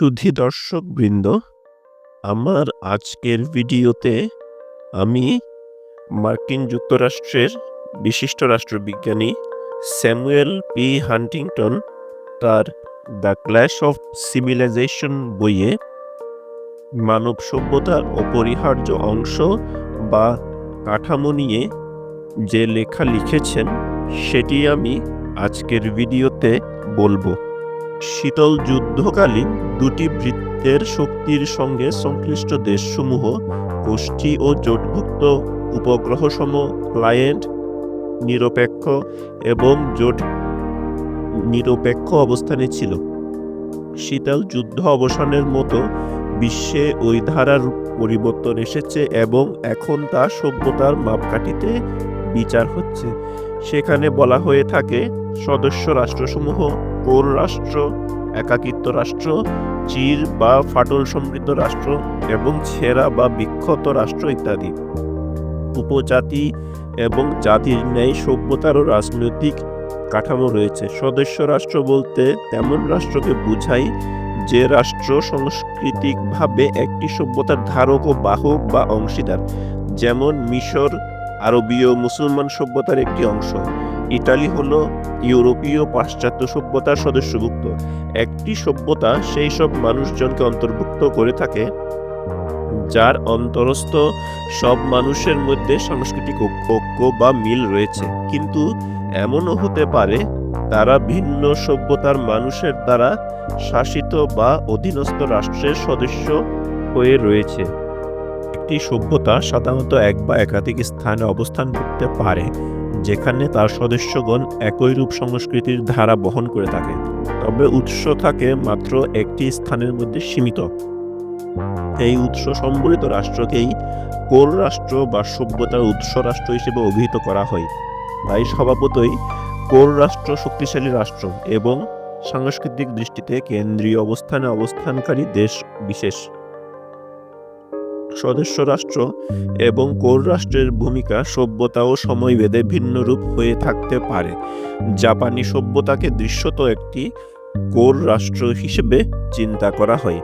সুধী দর্শক বৃন্দ আমার আজকের ভিডিওতে আমি মার্কিন যুক্তরাষ্ট্রের বিশিষ্ট রাষ্ট্রবিজ্ঞানী স্যামুয়েল পি. হান্টিংটন তার দ্য ক্ল্যাশ অফ সিভিলাইজেশন বইয়ে মানব সভ্যতার অপরিহার্য অংশ বা কাঠামো নিয়ে যে লেখা লিখেছেন, সেটি আমি আজকের ভিডিওতে বলব। শীতল যুদ্ধকালীন দুটি বৃত্তের শক্তির সঙ্গে সংশ্লিষ্ট দেশসমূহ গোষ্ঠী ও জোটভুক্ত উপগ্রহসম ক্লায়েন্ট, নিরপেক্ষ এবং জোট নিরপেক্ষ অবস্থানে ছিল। শীতল যুদ্ধ অবসানের মতো বিশ্বে ওই ধারার পরিবর্তন এসেছে এবং এখন তা সভ্যতার মাপকাঠিতে বিচার হচ্ছে। সেখানে বলা হয়ে থাকে, সদস্য রাষ্ট্রসমূহ কোর রাষ্ট্র, একাকিত্ব রাষ্ট্র, চির বা ফাটল সমৃদ্ধ রাষ্ট্র এবং ছেঁড়া বা বিক্ষত রাষ্ট্র ইত্যাদি। উপজাতি এবং জাতির ন্যায়, সভ্যতার ও রাজনৈতিক কাঠামো রয়েছে। সদস্য রাষ্ট্র বলতে তেমন রাষ্ট্রকে বোঝায় যে রাষ্ট্র সাংস্কৃতিকভাবে একটি সভ্যতার ধারক ও বাহক বা অংশীদার, যেমন মিশর, আরবীয় মুসলমান সভ্যতার একটি অংশ। ইটালি হলো ইউরোপীয় পাশ্চাত্য সভ্যতার সদস্যভুক্ত একটি সভ্যতা সেই সব মানুষজনকে অন্তর্ভুক্ত করে থাকে, যার অন্তরস্থ সব মানুষের মধ্যে সাংস্কৃতিক ঐক্য বা মিল রয়েছে। কিন্তু এমনও হতে পারে, তারা ভিন্ন সভ্যতার মানুষের দ্বারা শাসিত বা অধীনস্থ রাষ্ট্রের সদস্য হয়ে রয়েছে। একটি সভ্যতা সাধারণত এক বা একাধিক স্থানে অবস্থান করতে পারে। যেখানে তার সদস্যগণ একই রূপ সংস্কৃতির ধারা বহন করে থাকে, তবে উৎস থাকে মাত্র একটি স্থানের মধ্যে সীমিত। এই উৎস সম্বলিত রাষ্ট্রকেই কোর রাষ্ট্র বা সভ্যতার উৎস রাষ্ট্র হিসেবে অভিহিত করা হয়। তাই স্বভাবতই কোর রাষ্ট্র শক্তিশালী রাষ্ট্র এবং সাংস্কৃতিক দৃষ্টিতে কেন্দ্রীয় অবস্থানে অবস্থানকারী দেশ বিশেষ। সদস্য রাষ্ট্র এবং কোর রাষ্ট্রের ভূমিকা সভ্যতা ও সময়ভেদে ভিন্ন রূপ হয়ে থাকতে পারে। জাপানি সভ্যতাকে দৃশ্যত একটি কোর রাষ্ট্র হিসেবে চিন্তা করা হয়।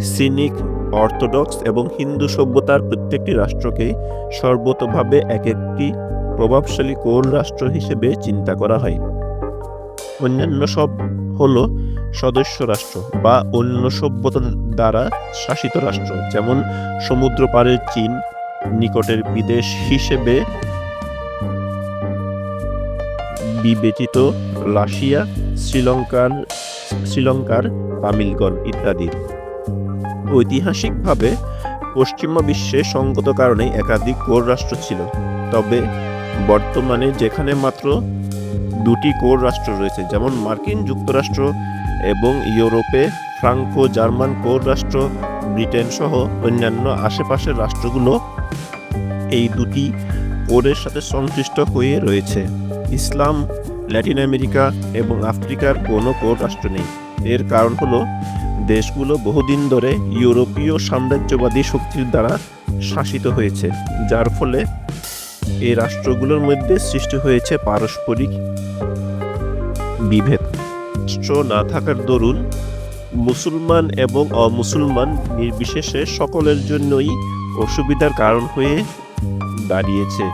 সিনিক, অর্থোডক্স এবং হিন্দু সভ্যতার প্রত্যেকটি রাষ্ট্রকে সর্বতভাবে এক একটি প্রভাবশালী কোর রাষ্ট্র হিসেবে চিন্তা করা হয়। অন্যান্য সব হলো সদস্য রাষ্ট্র বা অন্য সভ্যতা দ্বারা শাসিত রাষ্ট্র, যেমন সমুদ্র পাড়ের চীন, নিকটের বিদেশ হিসেবে বিবেচিত রাশিয়া, শ্রীলঙ্কার শ্রীলঙ্কার তামিলগণ ইত্যাদি। ঐতিহাসিকভাবে পশ্চিমা বিশ্বে সঙ্গত কারণে একাধিক কোর রাষ্ট্র ছিল, তবে বর্তমানে যেখানে মাত্র দুটি কোর রাষ্ট্র রয়েছে, যেমন মার্কিন যুক্তরাষ্ট্র এবং ইউরোপে ফ্রাঙ্কো, জার্মান কোর রাষ্ট্র, ব্রিটেন সহ অন্যান্য আশেপাশের রাষ্ট্রগুলো এই দুটি কোরের সাথে সংশ্লিষ্ট হয়ে রয়েছে। ইসলাম, ল্যাটিন আমেরিকা এবং আফ্রিকার কোনো কোর রাষ্ট্র নেই। এর কারণ হলো, দেশগুলো বহুদিন ধরে ইউরোপীয় সাম্রাজ্যবাদী শক্তির দ্বারা শাসিত হয়েছে, যার ফলে এই রাষ্ট্রগুলোর মধ্যে সৃষ্টি হয়েছে পারস্পরিক বিভেদ। রাষ্ট্র না থাকার দরুন মুসলমান এবং অমুসলমান নির্বিশেষে সকলের জন্যই অসুবিধার কারণ হয়ে দাঁড়িয়েছে।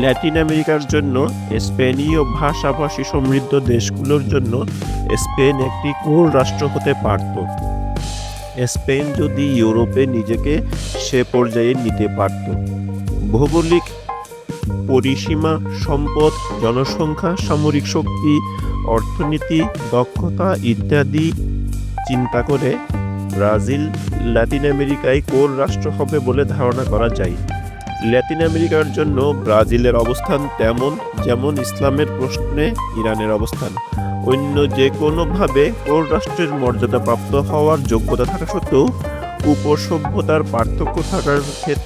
ল্যাটিন আমেরিকার জন্য, স্পেনীয় ভাষাভাষী সমৃদ্ধ দেশগুলোর জন্য স্পেন একটি কোর রাষ্ট্র হতে পারত। স্পেন যদি ইউরোপে নিজেকে সে পর্যায়ে নিতে পারত। ভৌগোলিক পরিসীমা, সম্পদ, জনসংখ্যা, সামরিক শক্তি অর্থনীতি, দক্ষতা ইত্যাদি চিন্তা করে ব্রাজিল ল্যাটিন আমেরিকায় কোর রাষ্ট্র হবে বলে ধারণা করা যায়। ল্যাটিন আমেরিকার জন্য ব্রাজিলের অবস্থান তেমন যেমন ইসলামের প্রশ্নে ইরানের অবস্থান। অন্য যে কোনোভাবে কোর রাষ্ট্রের মর্যাদা প্রাপ্ত হওয়ার যোগ্যতা থাকা সত্ত্বেও উপসভ্যতার পার্থক্য থাকার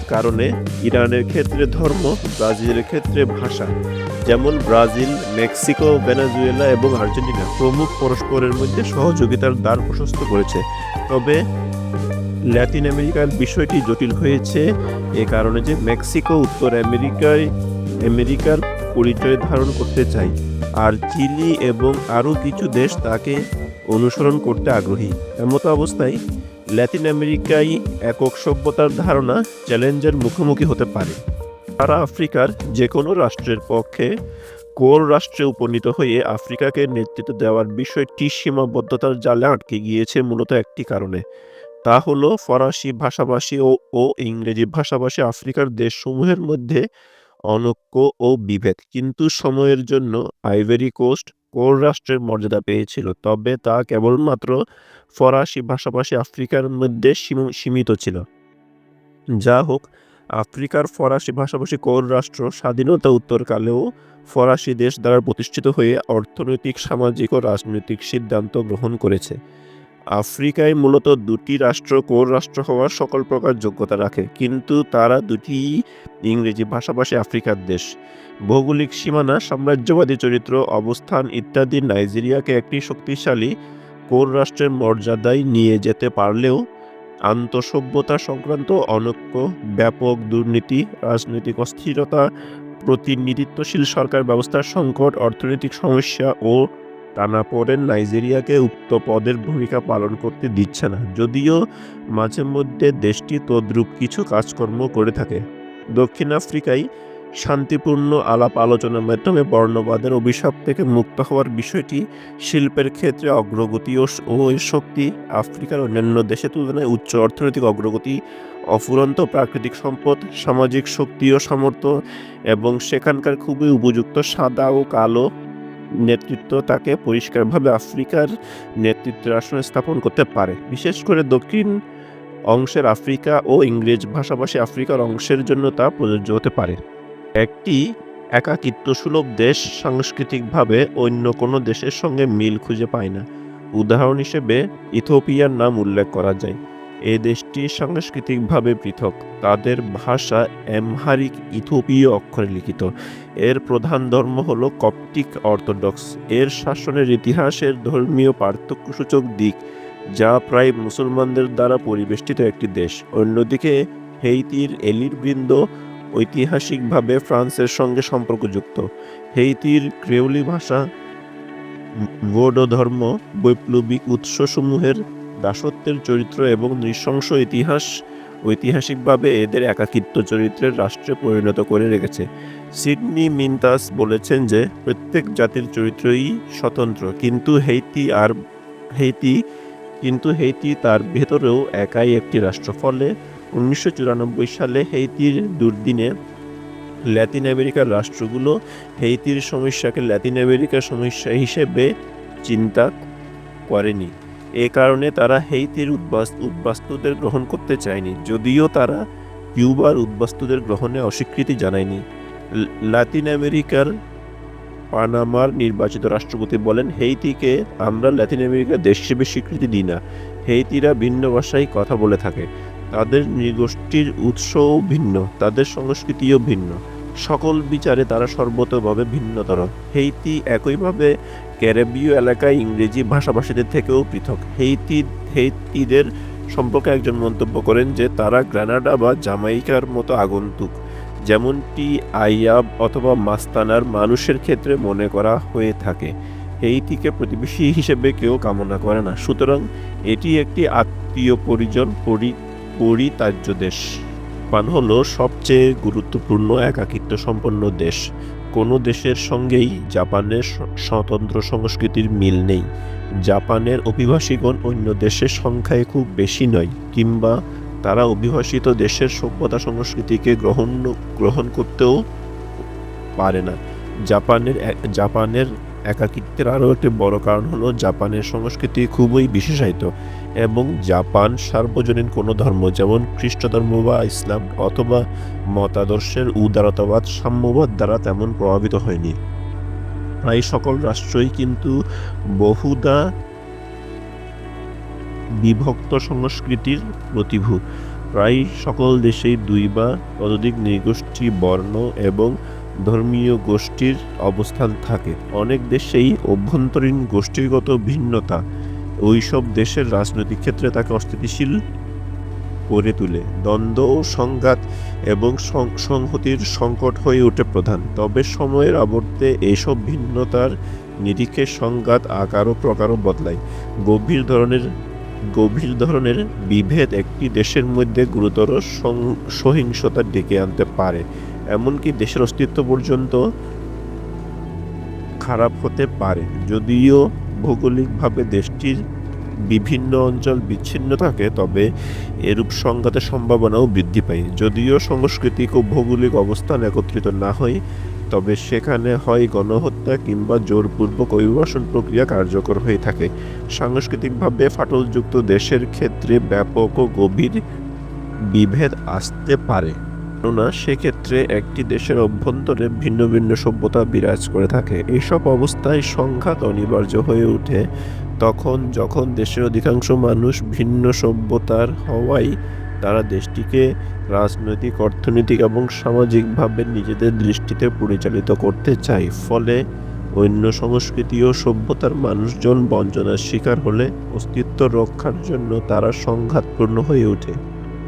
কারণে ইরানের ক্ষেত্রে ধর্ম, ব্রাজিলের ক্ষেত্রে ভাষা, যেমন ব্রাজিল, মেক্সিকো, ভেনেজুয়েলা এবং আর্জেন্টিনা প্রমুখ পরস্পরের মধ্যে সহযোগিতার দ্বার প্রশস্ত করেছে। তবে ল্যাটিন আমেরিকার বিষয়টি জটিল হয়েছে এ কারণে যে মেক্সিকো উত্তর আমেরিকায় আমেরিকার পরিচয় ধারণ করতে চায়। আর চিলি এবং আরও কিছু দেশ তাকে অনুসরণ করতে আগ্রহী। এমতো অবস্থায় ল্যাতিন আমেরিকায় একক সভ্যতার ধারণা চ্যালেঞ্জের মুখোমুখি হতে পারে। সারা আফ্রিকার যে কোনো রাষ্ট্রের পক্ষে কোর রাষ্ট্রে উপনীত হয়ে আফ্রিকাকে নেতৃত্ব দেওয়ার বিষয়টি সীমাবদ্ধতার জালে আটকে গিয়েছে মূলত একটি কারণে। তা হলো ফরাসি ভাষাভাষী ও ও ইংরেজি ভাষাভাষী আফ্রিকার দেশসমূহের মধ্যে অনৈক্য ও বিভেদ। কিন্তু সময়ের জন্য আইভেরি কোস্ট কোর রাষ্ট্রের মর্যাদা পেয়েছিল, তবে তা কেবলমাত্র ফরাসি ভাষাভাষী আফ্রিকার মধ্যে সীমিত ছিল। যা হোক, আফ্রিকার ফরাসি ভাষাভাষী কোর রাষ্ট্র স্বাধীনতা উত্তরকালেও ফরাসি দেশ দ্বারা প্রতিষ্ঠিত হয়ে অর্থনৈতিক, সামাজিক ও রাজনৈতিক সিদ্ধান্ত গ্রহণ করেছে। আফ্রিকায় মূলত দুটি রাষ্ট্র কোর রাষ্ট্র হওয়ার সকল প্রকার যোগ্যতা রাখে, কিন্তু তারা দুটি ইংরেজি ভাষাভাষী আফ্রিকার দেশ। ভৌগোলিক সীমানা, সাম্রাজ্যবাদী চরিত্র, অবস্থান ইত্যাদি নাইজেরিয়াকে একটি শক্তিশালী কোর রাষ্ট্রের মর্যাদায় নিয়ে যেতে পারলেও আন্তঃসভ্যতা সংক্রান্ত অনৈক্য, ব্যাপক দুর্নীতি, রাজনৈতিক অস্থিরতা, প্রতিনিধিত্বশীল সরকার ব্যবস্থার সংকট, অর্থনৈতিক সমস্যা ও টানাপোড়েন নাইজেরিয়াকে উক্ত পদের ভূমিকা পালন করতে দিচ্ছে না, যদিও মাঝে মধ্যে দেশটি তদ্রূপ কিছু কাজকর্ম করে থাকে। দক্ষিণ আফ্রিকায় শান্তিপূর্ণ আলাপ আলোচনার মাধ্যমে বর্ণবাদের অভিশাপ থেকে মুক্ত হওয়ার বিষয়টি শিল্পের ক্ষেত্রে অগ্রগতি ও শক্তি আফ্রিকার অন্যান্য দেশের তুলনায় উচ্চ অর্থনৈতিক অগ্রগতি, অফুরন্ত প্রাকৃতিক সম্পদ, সামাজিক শক্তি ও সামর্থ্য এবং সেখানকার খুবই উপযুক্ত সাদা ও কালো নেতৃত্ব তাকে পরিষ্কারভাবে আফ্রিকার নেতৃত্বের আসনে স্থাপন করতে পারে। বিশেষ করে দক্ষিণ অংশের আফ্রিকা ও ইংরেজ ভাষাভাষী আফ্রিকার অংশের জন্য তা প্রযোজ্য হতে পারে। একটি একাকিত্ব সুলভ দেশ সাংস্কৃতিকভাবে অন্য কোনো দেশের সঙ্গে মিল খুঁজে পায় না। উদাহরণ হিসেবে ইথোপিয়ার নাম উল্লেখ করা যায়। এই দেশটি সাংস্কৃতিকভাবে পৃথক তাদের ভাষা এমহারিক ইথোপীয় অক্ষরে লিখিত এর প্রধান ধর্ম হল কপটিক অর্থোডক্স এর শাসনের ইতিহাসের ধর্মীয় পার্থক্যসূচক দিক যা প্রায় মুসলমানদের দ্বারা পরিবেষ্টিত একটি দেশ অন্যদিকে হেইতির এলির বৃন্দ ঐতিহাসিকভাবে ফ্রান্সের সঙ্গে সম্পর্কযুক্ত হেইতির ক্রেওলি ভাষা বোডো ধর্ম বৈপ্লবিক উৎসসমূহের দাসত্বের চরিত্র এবং নৃশংস ইতিহাস ঐতিহাসিকভাবে এদের একাকিত্ব চরিত্রের রাষ্ট্রে পরিণত করে রেখেছে। সিডনি মিন্তাস বলেছেন যে, প্রত্যেক জাতির চরিত্রই স্বতন্ত্র, কিন্তু হেইতি আর হেইতি, কিন্তু হেইতি তার ভেতরেও একাই একটি রাষ্ট্র। ফলে উনিশশো চুরানব্বই সালে হেইতির দুর্দিনে ল্যাতিন আমেরিকার রাষ্ট্রগুলো হেইতির সমস্যাকে ল্যাতিন আমেরিকার সমস্যা হিসেবে চিন্তা করেনি। এ কারণে তারা হেইতির উদ্বাস, উদ্বাস্তুদের গ্রহণ করতে চায়নি, যদিও তারা কিউবার উদ্বাস্তুদের গ্রহণে অস্বীকৃতি জানায়নি। লাতিন আমেরিকার পানামার নির্বাচিত রাষ্ট্রপতি বলেন, হেইতিকে আমরা লাতিন আমেরিকার দেশ হিসেবে স্বীকৃতি দিই না। হেইতিরা ভিন্ন ভাষায় কথা বলে থাকে। তাদের নৃগোষ্ঠীর উৎসও ভিন্ন, তাদের সংস্কৃতিও ভিন্ন। সকল বিচারে তারা সর্বতভাবে ভিন্নতর। হেইতি একইভাবে ক্যারেবীয় এলাকায় ইংরেজি ভাষাভাষীদের থেকেও পৃথক। হেইতি হেইতিদের সম্পর্কে একজন মন্তব্য করেন যে, তারা গ্রানাডা বা জামাইকার মতো আগন্তুক, যেমনটি আইয়াব অথবা মাস্তানার মানুষের ক্ষেত্রে মনে করা হয়ে থাকে। হেইতিকে প্রতিবেশী হিসেবে কেউ কামনা করে না। সুতরাং এটি একটি আত্মীয় পরিজন পরি পরিতার্য দেশ। জাপান হলো সবচেয়ে গুরুত্বপূর্ণ একাকিত্ব সম্পন্ন দেশ। কোনো দেশের সঙ্গেই জাপানের স্বতন্ত্র সংস্কৃতির মিল নেই। জাপানের অভিবাসীগণ অন্য দেশের সংখ্যায় খুব বেশি নয়, কিংবা তারা অভিবাসিত দেশের সভ্যতা সংস্কৃতিকে গ্রহণ গ্রহণ করতেও পারে না। জাপানের জাপানের একাকিত্বের আরও একটি বড় কারণ হলো জাপানের সংস্কৃতি খুবই বিশেষায়িত এবং জাপান সার্বজনীন কোনো ধর্ম যেমন খ্রিস্ট ধর্ম বা ইসলাম অথবা মতাদর্শের উদারতাবাদ, সাম্যবাদ দ্বারা তেমন প্রভাবিত হয়নি। প্রায় সকল রাষ্ট্রই কিন্তু বহুদা বিভক্ত সংস্কৃতির প্রতিভূ। প্রায় সকল দেশেই দুই বা ততোধিক নৃগোষ্ঠী, বর্ণ এবং ধর্মীয় গোষ্ঠীর অবস্থান থাকে। অনেক দেশেই অভ্যন্তরীণ গোষ্ঠীগত ভিন্নতা। ওইসব দেশের রাজনৈতিক ক্ষেত্রে তাকে অস্থিতিশীল করে তোলে। দ্বন্দ্ব ও সংঘাত এবং সংহতির সংকট হয়ে ওঠে প্রধান। তবে সময়ের আবর্তে এইসব ভিন্নতার নিরিখে সংঘাত আকার ও প্রকারও বদলায়। গভীর ধরনের গভীর ধরনের বিভেদ একটি দেশের মধ্যে গুরুতর সহিংসতা ডেকে আনতে পারে। এমনকি দেশের অস্তিত্ব পর্যন্ত খারাপ হতে পারে। যদিও ভৌগোলিকভাবে দেশটির বিভিন্ন অঞ্চল বিচ্ছিন্ন থাকে, তবে এরূপ সংঘাতের সম্ভাবনাও বৃদ্ধি পায়। যদিও সাংস্কৃতিক ও ভৌগোলিক অবস্থান একত্রিত না হয়, তবে সেখানে হয় গণহত্যা কিংবা জোরপূর্বক অভিবাসন প্রক্রিয়া কার্যকর হয়ে থাকে। সাংস্কৃতিকভাবে ফাটলযুক্ত দেশের ক্ষেত্রে ব্যাপক ও গভীর বিভেদ আসতে পারে। কেননা সেক্ষেত্রে একটি দেশের অভ্যন্তরে ভিন্ন ভিন্ন সভ্যতা বিরাজ করে থাকে। এইসব অবস্থায় সংঘাত অনিবার্য হয়ে ওঠে। তখন যখন দেশের অধিকাংশ মানুষ ভিন্ন সভ্যতার হওয়ায় তারা দেশটিকে রাজনৈতিক, অর্থনৈতিক এবং সামাজিকভাবে নিজেদের দৃষ্টিতে পরিচালিত করতে চায়। ফলে অন্য সংস্কৃতি ও সভ্যতার মানুষজন বঞ্চনার শিকার হলে অস্তিত্ব রক্ষার জন্য তারা সংঘাতপূর্ণ হয়ে ওঠে।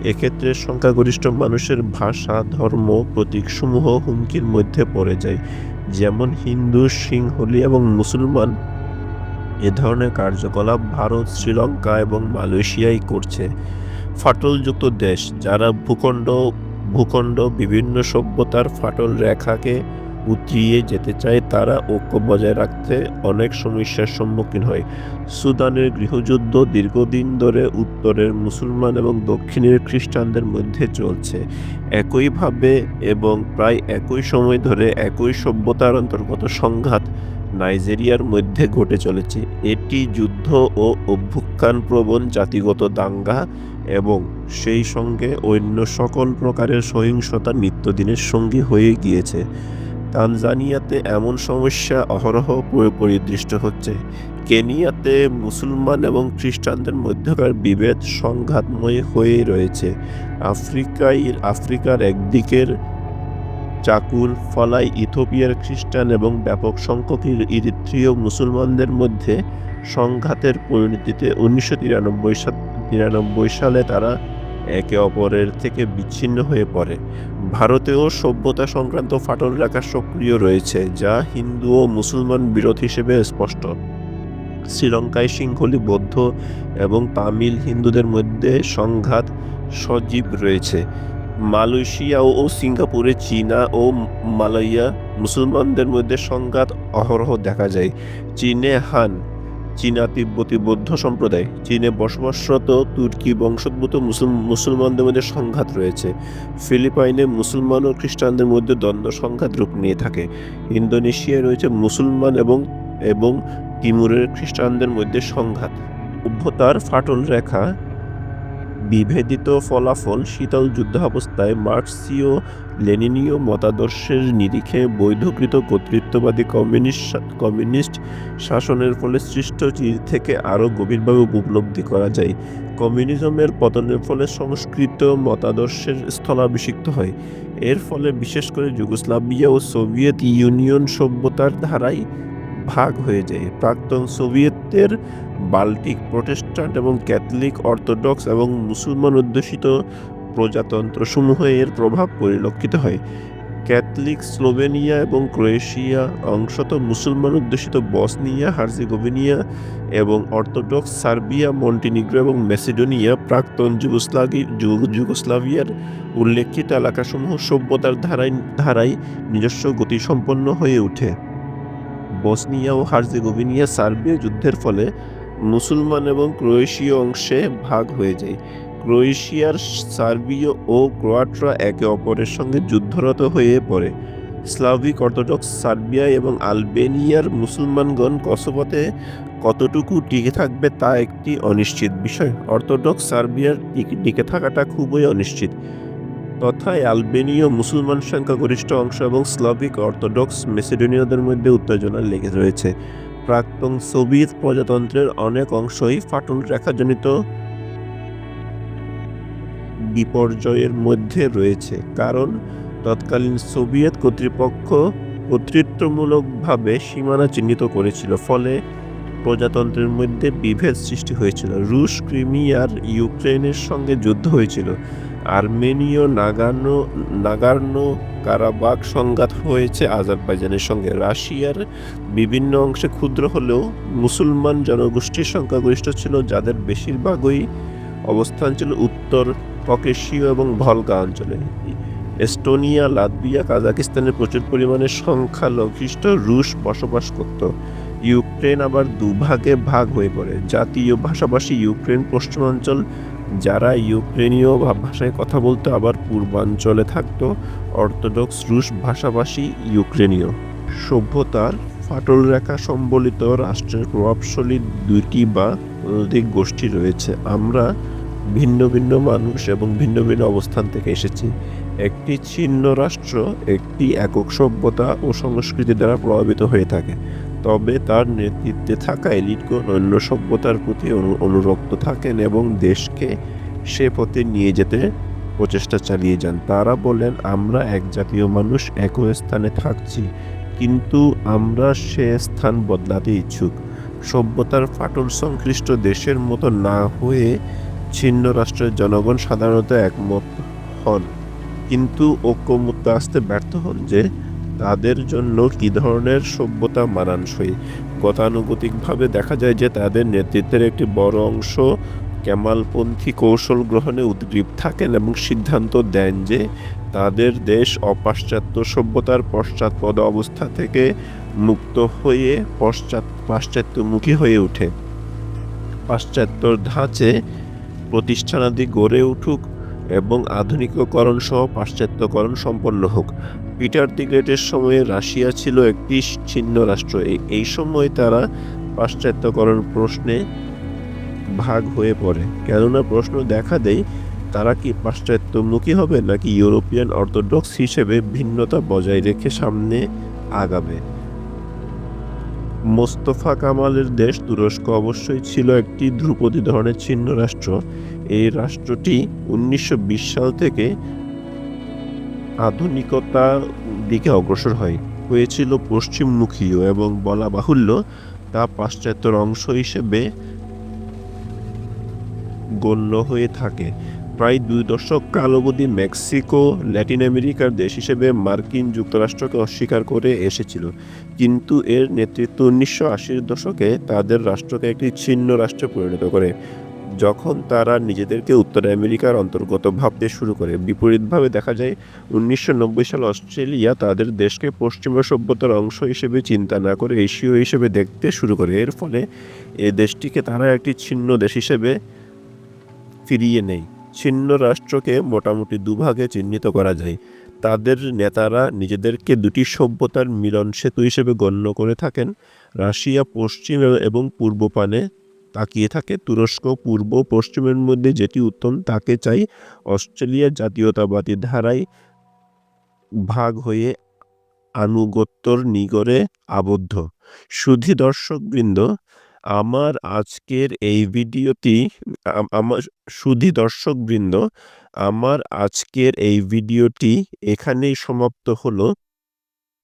এক্ষেত্রে সংখ্যাগরিষ্ঠ মানুষের ভাষা, ধর্ম, প্রতীকসমূহ হুমকির মধ্যে পড়ে যায়। যেমন হিন্দু সিংহলি এবং মুসলমান এ ধরনের কার্যকলাপ ভারত, শ্রীলঙ্কা এবং মালয়েশিয়াই করছে। ফাটলযুক্ত দেশ, যারা ভূখণ্ড ভূখণ্ড, বিভিন্ন সভ্যতার ফাটল রেখাকে উতরিয়ে যেতে চায়, তারা ঐক্য বজায় রাখতে অনেক সমস্যার সম্মুখীন হয়। সুদানের গৃহযুদ্ধ দীর্ঘদিন ধরে উত্তরের মুসলমান এবং দক্ষিণের খ্রিস্টানদের মধ্যে চলছে। একইভাবে এবং প্রায় একই সময় ধরে একই সভ্যতার অন্তর্গত সংঘাত নাইজেরিয়ার মধ্যে ঘটে চলেছে। এটি যুদ্ধ ও অভ্যুত্থান প্রবণ জাতিগত দাঙ্গা এবং সেই সঙ্গে অন্য সকল প্রকারের সহিংসতা নিত্যদিনের সঙ্গী হয়ে গিয়েছে। তানজানিয়াতে এমন সমস্যা অহরহ পরি- পরিদৃষ্ট হচ্ছে। কেনিয়াতে মুসলমান এবং খ্রিস্টানদের মধ্যকার বিভেদ সংঘাতময় হয়ে রয়েছে। আফ্রিকায় আফ্রিকার একদিকের চাকুর ফলায় ইথোপিয়ার খ্রিস্টান এবং ব্যাপক সংখ্যক ইর- ইরিত্রীয় মুসলমানদের মধ্যে সংঘাতের পরিণতিতে উনিশশো তিরানব্বই তিরানব্বই সালে তারা একে অপরের থেকে বিচ্ছিন্ন হয়ে পড়ে। ভারতেও সভ্যতা সংক্রান্ত ফাটল রেখা সক্রিয় রয়েছে, যা হিন্দু ও মুসলমান বিরোধ হিসেবে স্পষ্ট। শ্রীলঙ্কায় সিংহলি বৌদ্ধ এবং তামিল হিন্দুদের মধ্যে সংঘাত সজীব রয়েছে। মালয়েশিয়া ও সিঙ্গাপুরে চীনা ও মালয়া মুসলমানদের মধ্যে সংঘাত অহরহ দেখা যায়। চীনে হান চীনা তিব্বতি বৌদ্ধ সম্প্রদায়, চীনে বসবাসরত তুর্কি বংশোদ্ভূত মুসল, মুসলমানদের মধ্যে সংঘাত রয়েছে। ফিলিপাইনে মুসলমান ও খ্রিস্টানদের মধ্যে দ্বন্দ্ব সংঘাত রূপ নিয়ে থাকে। ইন্দোনেশিয়ায় রয়েছে মুসলমান এবং এবং তিমুরের খ্রিস্টানদের মধ্যে সংঘাত। সভ্যতার ফাটল রেখা বিভেদিত ফলাফল শীতল যুদ্ধাবস্থায় মার্কসীয় লেনিনীয় মতাদর্শের নিরিখে বৈধকৃত কর্তৃত্ববাদী কমিউনিস্ট কমিউনিস্ট শাসনের ফলে সৃষ্ট চির থেকে আরও গভীরভাবে উপলব্ধি করা যায়। কমিউনিজমের পতনের ফলে সংস্কৃত মতাদর্শের স্থলাভিষিক্ত হয়। এর ফলে বিশেষ করে যুগোস্লাভিয়া ও সোভিয়েত ইউনিয়ন সভ্যতার ধারায় ভাগ হয়ে যায়। প্রাক্তন সোভিয়েতের বাল্টিক প্রোটেস্ট্যান্ট এবং ক্যাথলিক অর্থোডক্স এবং মুসলমান অধ্যুষিত প্রজাতন্ত্রসমূহ এর প্রভাব পরিলক্ষিত হয়। ক্যাথলিক স্লোভেনিয়া এবং ক্রোয়েশিয়া, অংশত মুসলমান অধ্যুষিত বসনিয়া, হার্জেগোভিনিয়া এবং অর্থোডক্স সার্বিয়া, মন্টিনিগ্রো এবং মেসিডোনিয়া প্রাক্তন যুগোস্লাভি যুগ- যুগোস্লাভিয়ার উল্লেখিত এলাকাসমূহ সভ্যতার ধারায় ধারায় নিজস্ব গতিসম্পন্ন হয়ে ওঠে। বসনিয়া ও হার্জেগোভিনিয়া সার্বিয়া যুদ্ধের ফলে মুসলমান এবং ক্রোয়েশীয় অংশে ভাগ হয়ে যায়। ক্রোয়েশিয়ার সার্বীয় ও ক্রোয়াটরা একে অপরের সঙ্গে যুদ্ধরত হয়ে পড়ে। স্লাভিক অর্থোডক্স সার্বিয়া এবং আলবেনিয়ার মুসলমানগণ কসোভোতে কতটুকু টিকে থাকবে তা একটি অনিশ্চিত বিষয়। অর্থোডক্স সার্বিয়ার টিকে- টিকে থাকাটা খুবই অনিশ্চিত। তথায় আলবেনীয় মুসলমান সংখ্যাগরিষ্ঠ অংশ এবং স্লাভিক অর্থোডক্স মেসিডোনিয়াদের মধ্যে উত্তেজনা লেগে রয়েছে। প্রাক্তন সোভিয়েত প্রজাতন্ত্রের অনেক অংশই ফাটল রেখাজনিত বিপর্যয়ের মধ্যে রয়েছে, কারণ তৎকালীন সোভিয়েত কর্তৃপক্ষ কর্তৃত্বমূলকভাবে সীমানা চিহ্নিত করেছিল, ফলে প্রজাতন্ত্রের মধ্যে বিভেদ সৃষ্টি হয়েছিল। রুশ ক্রিমিয়ার ইউক্রেনের সঙ্গে যুদ্ধ হয়েছিল। আর্মেনীয় নাগানো নাগার্নো কারাবাক সংঘাত হয়েছে আজারবাইজানের সঙ্গে। রাশিয়ার বিভিন্ন অংশে ক্ষুদ্র হলেও মুসলমান জনগোষ্ঠীর সংখ্যাগরিষ্ঠ ছিল, যাদের বেশিরভাগই অবস্থান ছিল উত্তর ককেশীয় এবং ভলগা অঞ্চলে। এস্টোনিয়া লাতভিয়া কাজাকিস্তানে প্রচুর পরিমাণে সংখ্যালঘিষ্ঠ রুশ বসবাস করত। ইউক্রেন আবার দুভাগে ভাগ হয়ে পড়ে। জাতীয় ভাষাভাষী ইউক্রেন পশ্চিমাঞ্চল যারা ইউক্রেনীয় ভাষায় কথা বলতো, আবার পূর্বাঞ্চলে থাকতো, অর্থোডক্স রুশ ভাষাভাষী ইউক্রেনীয়। সভ্যতার ফাটল রেখা সম্বলিত রাষ্ট্রের প্রভাবশালী দুটি বা অধিক গোষ্ঠী রয়েছে। আমরা ভিন্ন ভিন্ন মানুষ এবং ভিন্ন ভিন্ন অবস্থান থেকে এসেছি। একটি ছিন্ন রাষ্ট্র একটি একক সভ্যতা ও সংস্কৃতি দ্বারা প্রভাবিত হয়ে থাকে। তবে তার নেতৃত্বে থাকা এলিটগণ অন্য সভ্যতার প্রতি অনু- অনুরক্ত থাকেন এবং দেশকে সে পথে নিয়ে যেতে প্রচেষ্টা চালিয়ে যান। তারা বলেন, আমরা এক জাতীয় মানুষ, একই স্থানে থাকছি, কিন্তু আমরা সে স্থান বদলাতে ইচ্ছুক। সভ্যতার ফাটল সংশ্লিষ্ট দেশের মতো না হয়ে ছিন্ন রাষ্ট্রের জনগণ সাধারণত একমত হন, কিন্তু ঐক্যমত্যে আসতে ব্যর্থ হন যে তাদের জন্য কী ধরনের সভ্যতা মানানসই? গতানুগতিকভাবে দেখা যায় যে তাদের নেতৃত্বের একটি বড় অংশ কেমালপন্থী কৌশল গ্রহণে উদ্গ্রীব থাকেন এবং সিদ্ধান্ত দেন যে তাদের দেশ অপাশ্চাত্য সভ্যতার পশ্চাৎপদ অবস্থা থেকে মুক্ত হয়ে পশ্চাৎ, পাশ্চাত্যমুখী হয়ে ওঠে। পাশ্চাত্যর ধাঁচে প্রতিষ্ঠানাদি গড়ে উঠুক এবং আধুনিককরণ সহ পাশ্চাত্যকরণ সম্পন্ন হোক। পিটার দি গ্রেটের সময়ে রাশিয়া ছিল একটি ছিন্ন রাষ্ট্র। এই- সময় তারা পাশ্চাত্যকরণ প্রশ্নে ভাগ হয়ে পড়ে। কেননা প্রশ্ন দেখা দেয়, তারা কি পাশ্চাত্যমুখী হবে নাকি ইউরোপিয়ান অর্থোডক্স হিসেবে ভিন্নতা বজায় রেখে সামনে আগাবে? মোস্তফা কামালের দেশ তুরস্ক অবশ্যই ছিল একটি ধ্রুপদী ধরনের ছিন্ন রাষ্ট্র। এই রাষ্ট্রটি উনিশশো বিশ সাল থেকে আধুনিকতার দিকে অগ্রসর হয়। হয়েছিল পশ্চিমমুখীও এবং বলা বাহুল্য, তা পাশ্চাত্যের অংশ হিসেবে গণ্য হয়ে থাকে। প্রায় দুই দশক কাল অবধি মেক্সিকো, ল্যাটিন আমেরিকার দেশ হিসেবে মার্কিন যুক্তরাষ্ট্রকে অস্বীকার করে এসেছিল। কিন্তু এর নেতৃত্ব উনিশশো আশির দশকে তাদের রাষ্ট্রকে একটি ছিন্ন রাষ্ট্রে পরিণত করে। যখন তারা নিজেদেরকে উত্তর আমেরিকার অন্তর্গত ভাবতে শুরু করে, বিপরীতভাবে দেখা যায় উনিশশো নব্বই সালে অস্ট্রেলিয়া তাদের দেশকে পশ্চিমা সভ্যতার অংশ হিসেবে চিন্তা না করে এশীয় হিসেবে দেখতে শুরু করে। এর ফলে এ দেশটিকে তারা একটি ছিন্ন দেশ হিসেবে ফিরিয়ে নেয়। ছিন্ন রাষ্ট্রকে মোটামুটি দুভাগে চিহ্নিত করা যায়। তাদের নেতারা নিজেদেরকে দুটি সভ্যতার মিলন সেতু হিসেবে গণ্য করে থাকেন। রাশিয়া পশ্চিম এবং পূর্ব পানে তাকিয়ে থাকে। তুরস্ক, পূর্ব, পশ্চিমের মধ্যে যেটি উত্তম, তাকে চাই অস্ট্রেলিয়ার জাতীয়তাবাদী ধারায় ভাগ হয়ে আনুগত্যর নিগড়ে আবদ্ধ। সুধী দর্শকবৃন্দ, আমার আজকের এই ভিডিওটি আমার সুধী দর্শকবৃন্দ, আমার আজকের এই ভিডিওটি এখানেই সমাপ্ত হলো।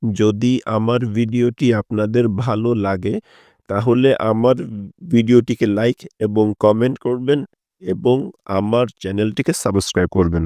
যদি আমার ভিডিওটি আপনাদের ভালো লাগে তাহলে আমার ভিডিওটিকে লাইক এবং কমেন্ট করবেন এবং আমার চ্যানেলটিকে সাবস্ক্রাইব করবেন।